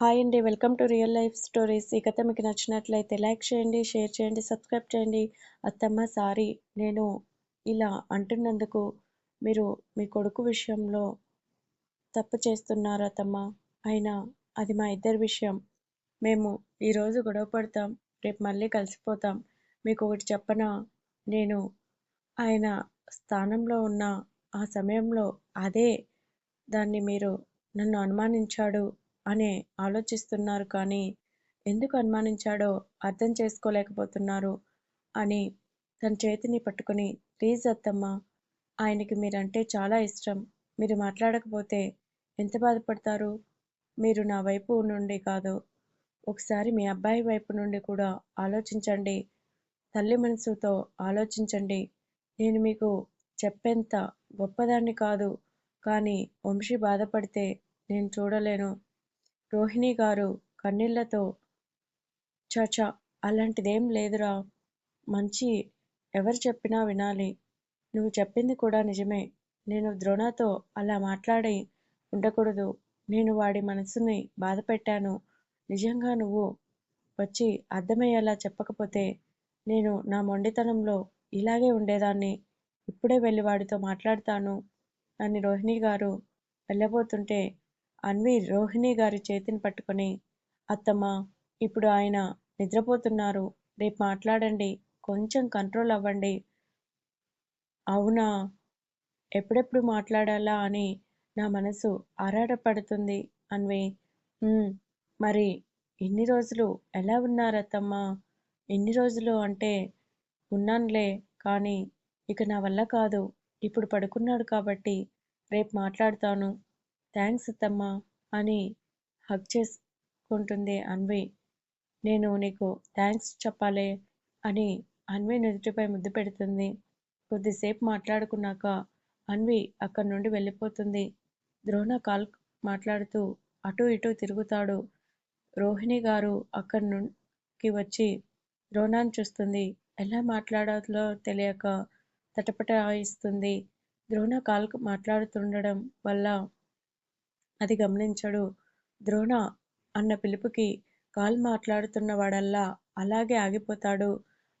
Hi అండి. Welcome to real life stories. ఈ కథ మీకు నచ్చినట్లయితే లైక్ చేయండి షేర్ చేయండి సబ్స్క్రైబ్ చేయండి. అత్తమ్మ సారీ నేను ఇలా అంటున్నందుకు మీరు మీ కొడుకు విషయంలో తప్పు చేస్తున్నారు అత్తమ్మ. అయినా అది మా ఇద్దరి విషయం. మేము ఈరోజు గొడవ పడతాం రేపు మళ్ళీ కలిసిపోతాం. మీకు ఒకటి చెప్పనా? నేను ఆయన స్థానంలో ఉన్న ఆ సమయంలో అదే దాన్ని మీరు నన్ను అనుమానించాడు. అనే ఆలోచిస్తున్నారు కానీ ఎందుకు అనుమానించాడో అర్థం చేసుకోలేకపోతున్నారు అని తన చేతిని పట్టుకుని ప్లీజ్ అత్తమ్మ ఆయనకి మీరంటే చాలా ఇష్టం. మీరు మాట్లాడకపోతే ఎంత బాధపడతారు? మీరు నా వైపు నుండి కాదు. ఒకసారి మీ అబ్బాయి వైపు నుండి కూడా ఆలోచించండి. తల్లి మనసుతో ఆలోచించండి. నేను మీకు చెప్పేంత గొప్పదాన్ని కాదు. కానీ వంశీ బాధపడితే నేను చూడలేను. రోహిణి గారు కన్నీళ్ళతో చచా అలాంటిదేం లేదురా. మంచి ఎవరు చెప్పినా వినాలి. నువ్వు చెప్పింది కూడా నిజమే. నేను ద్రోణతో అలా మాట్లాడి ఉండకూడదు. నేను వాడి మనసుని బాధపెట్టాను. నిజంగా నువ్వు వచ్చి అర్థమయ్యేలా చెప్పకపోతే నేను నా మొండితనంలో ఇలాగే ఉండేదాన్ని. ఇప్పుడే వెళ్ళి వాడితో మాట్లాడతాను. అని రోహిణి గారు వెళ్ళబోతుంటే అన్వి రోహిణి గారి చేతిని పట్టుకొని అత్తమ్మ ఇప్పుడు ఆయన నిద్రపోతున్నారు. రేపు మాట్లాడండి. కొంచెం కంట్రోల్ అవ్వండి. అవునా? ఎప్పుడెప్పుడు మాట్లాడాలా? అని నా మనసు ఆరాటపడుతుంది. అన్వి మరి ఎన్ని రోజులు ఎలా ఉన్నారు ఎన్ని రోజులు అంటే ఉన్నానులే కానీ ఇక నా వల్ల కాదు. ఇప్పుడు పడుకున్నాడు కాబట్టి రేపు మాట్లాడతాను. థ్యాంక్స్ అత్తమ్మ అని హగ్ చేసుకుంటుంది అన్వి. నేను నీకు థ్యాంక్స్ చెప్పాలే అని అన్వి నుదుటిపై ముద్దు పెడుతుంది. కొద్దిసేపు మాట్లాడుకున్నాక అన్వి అక్కడి నుండి వెళ్ళిపోతుంది. ద్రోణ కాల్ మాట్లాడుతూ అటు ఇటు తిరుగుతాడు. రోహిణి గారు అక్కడి నుండి వచ్చి ద్రోణాన్ని చూస్తుంది. ఎలా మాట్లాడాలో తెలియక తటపటాయిస్తుంది. ద్రోణ కాల్ మాట్లాడుతుండడం వల్ల అది గమనించడు. ద్రోణ అన్న పిలుపుకి కాల్ మాట్లాడుతున్న వాడల్లా అలాగే ఆగిపోతాడు.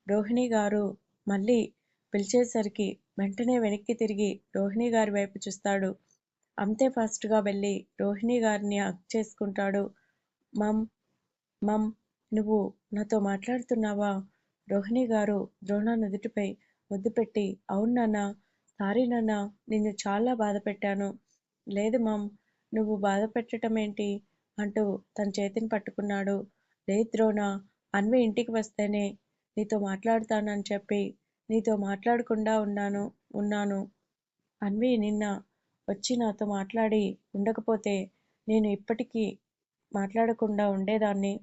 రోహిణి గారు మళ్ళీ పిలిచేసరికి వెంటనే వెనక్కి తిరిగి రోహిణి గారి వైపు చూస్తాడు. అంతే ఫాస్ట్గా వెళ్ళి రోహిణి గారిని హక్ చేసుకుంటాడు. మమ్ మమ్ నువ్వు నాతో మాట్లాడుతున్నావా? రోహిణి గారు ద్రోణ నుదుటిపై ముద్దు పెట్టి అవును నాన్న సారీ నాన్న నిన్ను చాలా బాధ పెట్టాను లేదు మమ్ నువ్వు బాధ పెట్టటమేంటి? ఏంటి అంటూ తన చేతిని పట్టుకున్నాడు. లేదు ద్రోణ అన్వి ఇంటికి వస్తేనే నీతో మాట్లాడుతానని చెప్పి నీతో మాట్లాడకుండా ఉన్నాను ఉన్నాను. అన్వి నిన్న వచ్చి నాతో మాట్లాడి ఉండకపోతే నేను ఇప్పటికీ మాట్లాడకుండా ఉండేదాన్ని.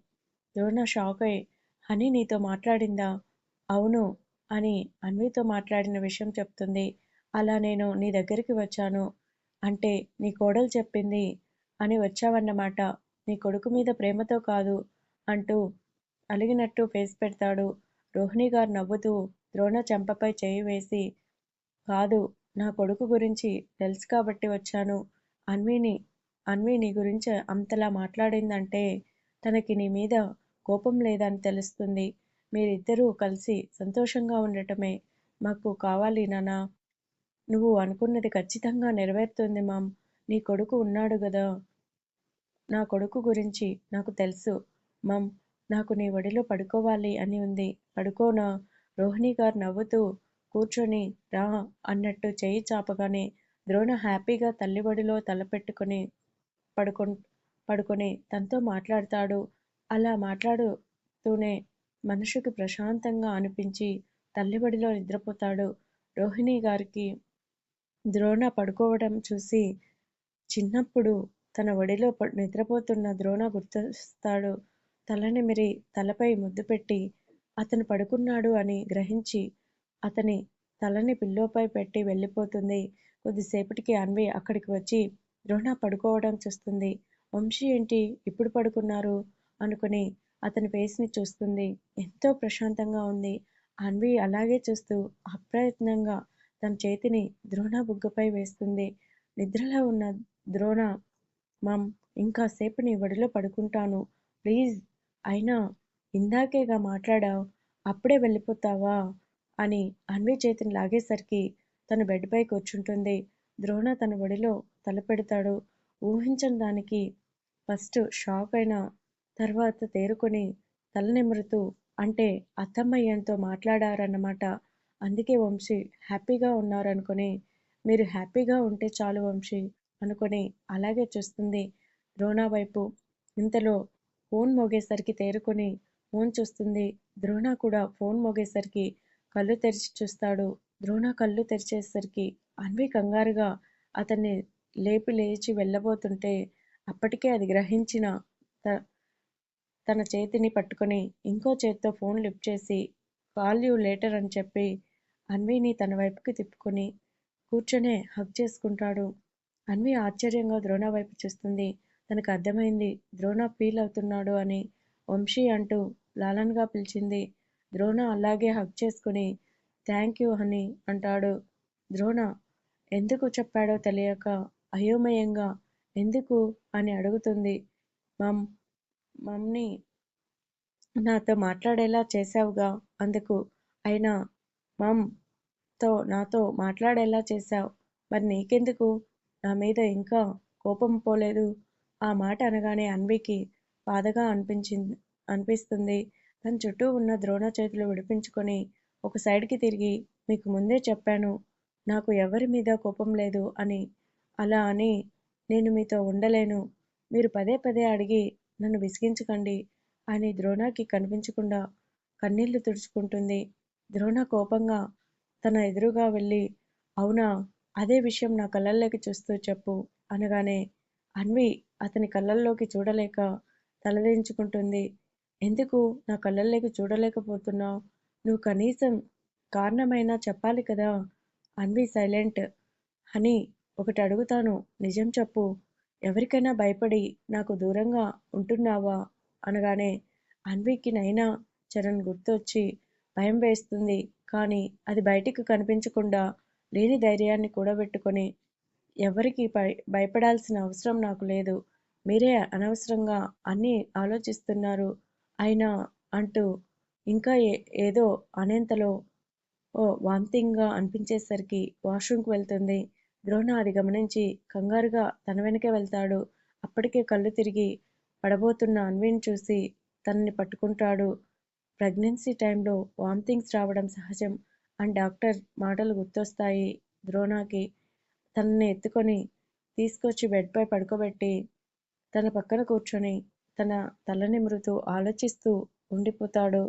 ద్రోణ షాక్ అయి హనీ నీతో మాట్లాడిందా? అవును అని అన్వితో మాట్లాడిన విషయం చెప్తుంది. అలా నేను నీ దగ్గరికి వచ్చాను. అంటే నీ కోడలు చెప్పింది అని వచ్చావన్నమాట. నీ కొడుకు మీద ప్రేమతో కాదు అంటూ అలిగినట్టు ఫేస్ పెడతాడు. రోహిణి గారు నవ్వుతూ ద్రోణ చెంపపై చేయి వేసి కాదు నా కొడుకు గురించి తెలుసు కాబట్టి వచ్చాను. అన్విని అన్వి నీ గురించి అంతలా మాట్లాడిందంటే తనకి నీ మీద కోపం లేదని తెలుస్తుంది. మీరిద్దరూ కలిసి సంతోషంగా ఉండటమే మాకు కావాలి నానా నువ్వు అనుకున్నది ఖచ్చితంగా నెరవేరుతుంది మామ్. నీ కొడుకు ఉన్నాడు గదా. నా కొడుకు గురించి నాకు తెలుసు మమ్. నాకు నీ ఒడిలో పడుకోవాలి అని ఉంది. పడుకోనా రోహిణి గారు నవ్వుతూ కూర్చొని రా అన్నట్టు చేయి చాపగానే ద్రోణ హ్యాపీగా తల్లి ఒడిలో తలపెట్టుకుని పడుకొ పడుకొని తనతో మాట్లాడతాడు. అలా మాట్లాడుతూనే మనసుకి ప్రశాంతంగా అనిపించి తల్లి ఒడిలో నిద్రపోతాడు రోహిణి గారికి ద్రోణ పడుకోవడం చూసి చిన్నప్పుడు తన ఒడిలో నిద్రపోతున్న ద్రోణ గుర్తొస్తాడు. తలనిమిరి తలపై ముద్దు పెట్టి అతను పడుకున్నాడు అని గ్రహించి అతని తలని పిల్లోపై పెట్టి వెళ్ళిపోతుంది. కొద్దిసేపటికి అన్వి అక్కడికి వచ్చి ద్రోణ పడుకోవడం చూస్తుంది. వంశీ ఏంటి? ఇప్పుడు పడుకున్నారు? అనుకుని అతని ఫేస్ని చూస్తుంది. ఎంతో ప్రశాంతంగా ఉంది. అన్వి అలాగే చూస్తూ అప్రయత్నంగా తన చేతిని ద్రోణ బుగ్గపై వేస్తుంది. నిద్రలో ఉన్న ద్రోణ మామ్ ఇంకా సేపు నీ ఒడిలో పడుకుంటాను. ప్లీజ్ అయినా ఇందాకేగా మాట్లాడావు అప్పుడే వెళ్ళిపోతావా అని అన్వి చేతిని లాగేసరికి తను బెడ్పై కూర్చుంటుంది. ద్రోణ తన ఒడిలో తలపెడతాడు. ఊహించని దానికి ఫస్ట్ షాక్ అయిన తర్వాత తేరుకొని తల నిమురుతూ అంటే అత్తమ్మయ్యంతో మాట్లాడారన్నమాట? అందుకే వంశీ హ్యాపీగా ఉన్నారనుకొని మీరు హ్యాపీగా ఉంటే చాలు వంశీ అనుకొని అలాగే చూస్తుంది. ద్రోణ వైపు ఇంతలో ఫోన్ మోగేసరికి తేరుకొని ఫోన్ చూస్తుంది. ద్రోణ కూడా ఫోన్ మోగేసరికి కళ్ళు తెరిచి చూస్తాడు. ద్రోణ కళ్ళు తెరిచేసరికి అన్వి కంగారుగా అతన్ని లేపి లేచి వెళ్ళబోతుంటే అప్పటికే అది గ్రహించిన త తన చేతిని పట్టుకొని ఇంకో చేత్తో ఫోన్ లిఫ్ట్ చేసి కాల్ యూ లేటర్ అని చెప్పి అన్విని తన వైపుకి తిప్పుకొని కూర్చొనే హగ్ చేసుకుంటాడు. అన్వి ఆశ్చర్యంగా ద్రోణ వైపు చూస్తుంది. తనకు అర్థమైంది ద్రోణ ఫీల్ అవుతున్నాడు అని వంశీ అంటూ లాలన్గా పిలిచింది. ద్రోణ అలాగే హగ్ చేసుకుని థ్యాంక్ యూ అని అంటాడు. ద్రోణ ఎందుకు చెప్పాడో తెలియక అయోమయంగా ఎందుకు అని అడుగుతుంది. మమ్ మమ్ని నాతో మాట్లాడేలా చేశావుగా అందుకు అయినా మామ్తో నాతో మాట్లాడేలా చేశావు. మరి నీకెందుకు? నా మీద ఇంకా కోపం పోలేదు. ఆ మాట అనగానే అన్వికి బాధగా అనిపించింది అనిపిస్తుంది. తన చుట్టూ ఉన్న ద్రోణ చేతులు విడిపించుకొని ఒక సైడ్కి తిరిగి మీకు ముందే చెప్పాను నాకు ఎవరి మీద కోపం లేదు అని. అలా అని నేను మీతో ఉండలేను. మీరు పదే పదే అడిగి నన్ను విసిగించకండి అని ద్రోణాకి కనిపించకుండా కన్నీళ్ళు తుడుచుకుంటుంది. ద్రోణ కోపంగా తన ఎదురుగా వెళ్ళి అవునా అదే విషయం నా కళ్ళల్లోకి చూస్తూ చెప్పు అనగానే అన్వి అతని కళ్ళల్లోకి చూడలేక తలదించుకుంటుంది. ఎందుకు నా కళ్ళల్లోకి చూడలేకపోతున్నావు? నువ్వు కనీసం కారణమైనా చెప్పాలి కదా అన్వి సైలెంట్. అని ఒకటి అడుగుతాను. నిజం చెప్పు. ఎవరికైనా భయపడి నాకు దూరంగా ఉంటున్నావా అనగానే అన్వికి నైనా చరణ్ గుర్తొచ్చి భయం వేస్తుంది. కానీ అది బయటికి కనిపించకుండా లేని ధైర్యాన్ని కూడబెట్టుకొని ఎవరికి భయ భయపడాల్సిన అవసరం నాకు లేదు. మీరే అనవసరంగా అన్నీ ఆలోచిస్తున్నారు. అయినా అంటూ ఇంకా ఏ ఏదో అనేంతలో ఓ వాంతింగ్గా అనిపించేసరికి వాష్రూమ్కి వెళ్తుంది. ద్రోణ అది గమనించి కంగారుగా తన వెనకే వెళ్తాడు. అప్పటికే కళ్ళు తిరిగి పడబోతున్న అన్విని చూసి తనని పట్టుకుంటాడు. ప్రెగ్నెన్సీ టైంలో వామిటింగ్స్ రావడం సహజం అని డాక్టర్ మాటలు గుర్తొస్తాయి. ద్రోణాకి తనని ఎత్తుకొని తీసుకొచ్చి బెడ్పై పడుకోబెట్టి తన పక్కన కూర్చొని తన తల నిమురుతూ ఆలోచిస్తూ ఉండిపోతాడు.